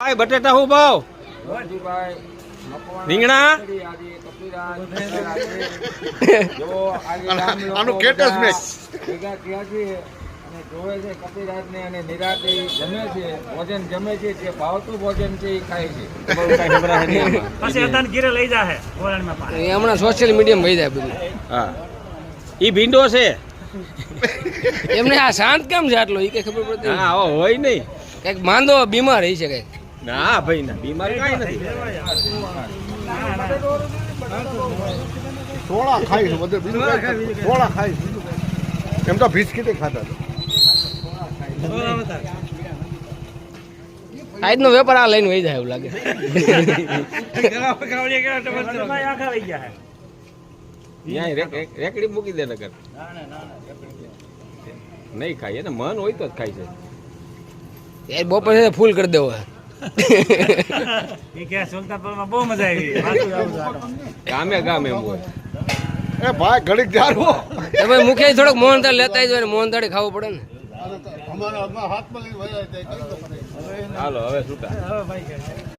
ભાઈ બટેટા હું ભાવ? રીંગણા? આનું કેટસ મેચ. ભેગા થયા છે અને જોવે છે કપિરાજને અને નિરાતે જમે છે ભોજન જમે છે જે ભાવતું ભોજન છે એ ખાય છે. પછી અતાન લઈ જાહે ઓરણમાં પાણી એ હમણાં સોશિયલ મીડિયામાં વહી જાય બધું. હા. ઈ ભીંડો છે. એમને આ શાંત કેમ છે આટલો? એ કઈ ખબર પડતી હા આવો હોય નહીં. કંઈક માંદો બીમાર રહી છે કંઈક. ના ભાઈ ના બીમાર કઈ નથી. સોળા ખાઈશ બધે બીજું કાંઈ ખાતું. સોળા ખાઈ છે, બીજું કાંઈ. એમ તો બિસ્કીટે ખાતા હતા. આજનો વેપાર આ લઈને વહી જાય એવું લાગે. રેકડી મૂકી દે નગર નહીં ખાય એને મન હોય તો જ ખાય છે. એ બપોરે ફૂલ કરી દેવો. એ કે સુલતાનપુરમાં બહુ મજા આવી. પાછું આવું છે આટો. ગામે ગામ એમ હોય. એ ભાઈ ઘડીક મુખે થોડોક મોહનથાળ લેતા જ હોય ને મોહનથાળી ખાવું પડે ને. અમારા હાથમાં લઈને વયા જાય કઈ તો કરે. હાલો હવે છૂટા હવે ભાઈ કે